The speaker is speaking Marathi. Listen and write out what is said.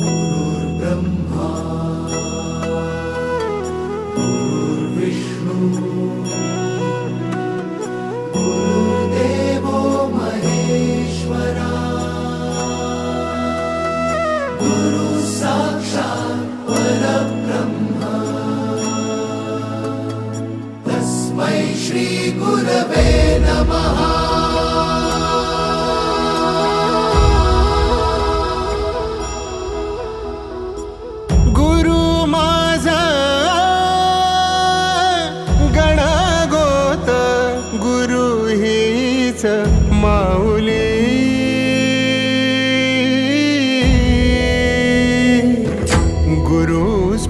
गुरुर्ब्रह्मा गुरुर्विष्णू गुरुर्देवो महेश्वरा गुरु साक्षात् परब्रह्म